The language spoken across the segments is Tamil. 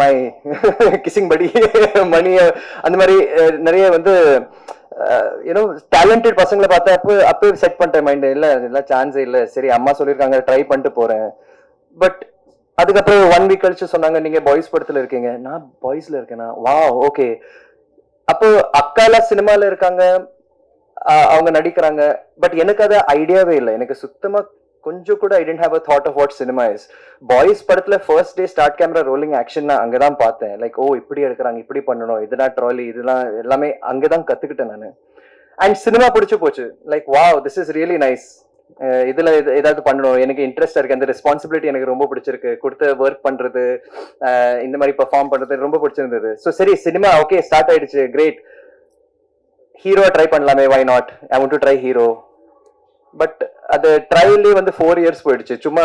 மை கிசிங் படி மணி அந்த மாதிரி நிறைய வந்து யூனோ டேலண்டட் பசங்களை பார்த்தா அப்போ அப்போ செட் பண்ணிட்டேன் மைண்ட் இல்லை இதெல்லாம் சான்ஸே இல்லை. சரி அம்மா சொல்லியிருக்காங்க ட்ரை பண்ணிட்டு போகிறேன் பட் அதுக்கப்புறம் ஒன் வீக் கழிச்சு சொன்னாங்க நீங்கள் பாய்ஸ் படத்தில் இருக்கீங்க. நான் பாய்ஸில் இருக்கேனா? வா ஓகே அப்போ அக்காலாம் சினிமாவில் இருக்காங்க அவங்க நடிக்கிறாங்க. பட் எனக்கு அது ஐடியாவே இல்லை. எனக்கு சுத்தமாக கொஞ்சம் கூட I didn't have a thought of what cinema is Boys படத்துல first day start camera rolling action நான் அங்கதான் பார்த்தேன். லைக் ஓ இப்படி எடுக்கிறாங்க இப்படி பண்ணணும். இதெல்லாம் ட்ராலி இதெல்லாம் எல்லாமே அங்கதான் கத்துக்கிட்டேன் நான். அண்ட் சினிமா பிடிச்சு போச்சு. Like wow this is really nice இதுல ஏதாவது பண்ணணும். எனக்கு இன்ட்ரெஸ்டா இருக்கு. அந்த ரெஸ்பான்சிபிலிட்டி எனக்கு ரொம்ப பிடிச்சிருக்கு. கொடுத்த ஒர்க் பண்றது இந்த மாதிரி பர்ஃபார்ம் பண்றது ரொம்ப பிடிச்சிருந்தது. ஸோ சரி சினிமா ஓகே ஸ்டார்ட் ஆயிடுச்சு. கிரேட் ஹீரோ ட்ரை பண்ணலாமே why not I want to try hero but அது ட்ரையல்லே வந்து ஃபோர் இயர்ஸ் போயிடுச்சு. சும்மா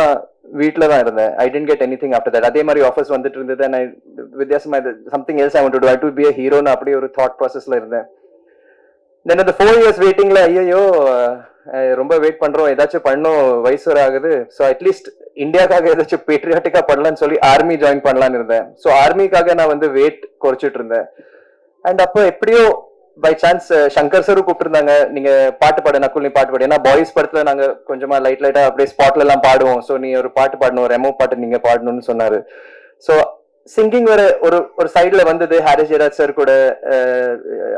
வீட்டில் தான் இருந்தேன். I didn't get anything after that அதே மாதிரி ஆஃபர்ஸ் வந்துட்டு இருந்தது. நான் வித்தியாசமா இது something else I want to I to be ஹீரோன்னு அப்படியே ஒரு தாட் ப்ராசஸ்ல இருந்தேன். தென் அந்த ஃபோர் இயர்ஸ் வெயிட்டிங்ல ஐயோ ரொம்ப வெயிட் பண்றோம். ஏதாச்சும் பண்ணும். வயசு வர ஆகுது. ஸோ அட்லீஸ்ட் இந்தியாக்காக ஏதாச்சும் பேட்ரியாட்டிக்கா பண்ணலாம்னு சொல்லி ஆர்மி ஜாயின் பண்ணலான்னு இருந்தேன். ஸோ ஆர்மிக்காக நான் வந்து வெயிட் குறைச்சிட்டு இருந்தேன். அண்ட் அப்போ எப்படியோ பை சான்ஸ் சங்கர் uh, சாரும் கூப்பிட்டுருந்தாங்க. நீங்க பாட்டு பாடு நக்குல் நீ பாட்டு பாடு. ஏன்னா பாய்ஸ் படத்துல நாங்க கொஞ்சமா லைட் லைட்டா அப்படியே ஸ்பாட்ல எல்லாம் பாடுவோம். ஸோ நீ ஒரு பாட்டு பாடணும் ரெமோ பாட்டு நீங்க பாடணும்னு சொன்னாரு. ஸோ சிங்கிங் வேற ஒரு ஒரு சைடுல வந்தது. ஹாரிஸ் ஜெயராஜ் சார் கூட uh,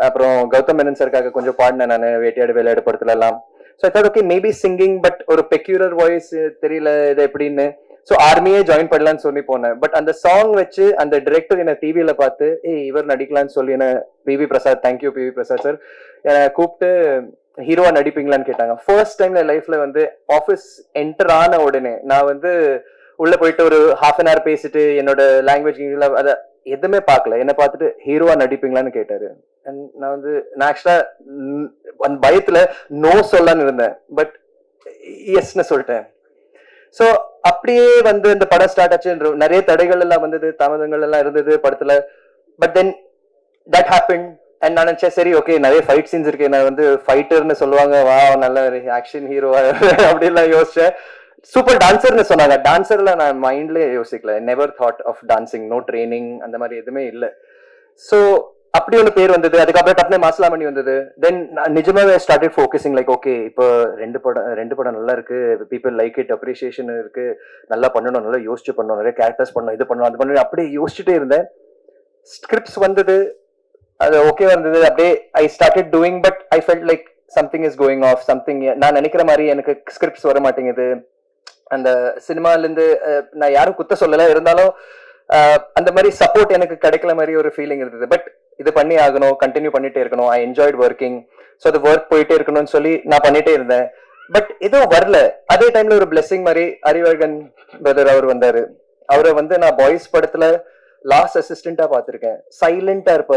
அப்புறம் கௌதம் மேனன் சாருக்காக கொஞ்சம் பாடினேன் நான் வேட்டையாடு விளையாடு படத்துல எல்லாம் so I okay maybe singing but ஒரு பெக்யூலர் வாய்ஸ் தெரியல இது எப்படின்னு. ஸோ ஆர்மியே ஜாயின் பண்ணலாம்னு சொல்லி போனேன். பட் அந்த சாங் வச்சு அந்த டிரெக்டர் என்ன டிவியில பார்த்து ஏய் இவர் நடிக்கலாம்னு சொல்லி என்ன PV Prasad thank you PV Prasad sir என்னை கூப்பிட்டு ஹீரோவா நடிப்பீங்களான்னு கேட்டாங்க. ஃபர்ஸ்ட் டைம்ல லைஃப்ல வந்து ஆஃபீஸ் என்டர் ஆன உடனே நான் வந்து உள்ள போயிட்டு ஒரு ஹாஃப் அன் ஹவர் பேசிட்டு என்னோட லாங்குவேஜ் அத எதுவுமே பார்க்கல. என்ன பார்த்துட்டு ஹீரோவா நடிப்பீங்களான்னு கேட்டாரு. அண்ட் நான் வந்து நான் ஆக்சுவலா அந்த பயத்துல நோ சொல்லான்னு இருந்தேன். பட் எஸ்ன்னு சொல்லிட்டேன். ஸோ அப்படியே வந்து இந்த படம் ஸ்டார்ட் ஆச்சு நிறைய தடைகள் எல்லாம் வந்தது தாமதங்கள் எல்லாம் இருந்தது படத்துல. But then that happen and நான் நினைச்சேன் சரி ஓகே நிறைய ஃபைட் சீன்ஸ் இருக்கு. நான் வந்து ஃபைட்டர்னு சொல்லுவாங்க. வா நல்ல ஆக்ஷன் ஹீரோவா அப்படிலாம் யோசிச்சேன். சூப்பர் டான்சர்னு சொன்னாங்க. டான்சர்ல நான் மைண்ட்லயே யோசிக்கல. Never thought of dancing no training அந்த மாதிரி எதுவுமே இல்லை. ஸோ அப்படி ஒன்று பேர் வந்தது. அதுக்கப்புறம் டப்னே மாசலாமணி வந்தது. தென் நிஜமாவே ஸ்டார்டட் ஃபோக்கஸிங் லைக் ஓகே இப்போ ரெண்டு படம் ரெண்டு படம் நல்லா இருக்கு. பீப்புள் லைக் இட் அப்ரிசியேஷன் இருக்கு. நல்லா பண்ணணும் நல்லா யோசிச்சு பண்ணணும். நிறைய கேரக்டர்ஸ் பண்ணணும் இது பண்ணணும் அது பண்ணணும். அப்படியே யோசிச்சுட்டே இருந்தேன். ஸ்கிரிப்ட்ஸ் வந்தது. அது ஓகே வந்தது. அப்படியே I started doing but I felt like something is going off something நான் நினைக்கிற மாதிரி எனக்கு ஸ்கிரிப்ட்ஸ் வர மாட்டேங்குது. அந்த சினிமாலேருந்து நான் யாரும் குத்த சொல்லலை. இருந்தாலும் அந்த மாதிரி சப்போர்ட் எனக்கு கிடைக்கல மாதிரி ஒரு ஃபீலிங் இருந்தது. பட் இது பண்ணி ஆகணும் கண்டினியூ பண்ணிட்டே இருக்கணும். ஐ என்ஜாய்ட் ஒர்க்கிங் ஸோ அது ஒர்க் போயிட்டே இருக்கணும்னு சொல்லி நான் பண்ணிட்டே இருந்தேன். பட் எதுவும் வரல. அதே டைம்ல ஒரு பிளெஸிங் மாதிரி அறிவழகன் பிரதர் அவர் வந்தாரு. அவரை வந்து நான் பாய்ஸ் படத்துல லாஸ்ட் அசிஸ்டண்டா பார்த்திருக்கேன். சைலண்டா இருப்பார்.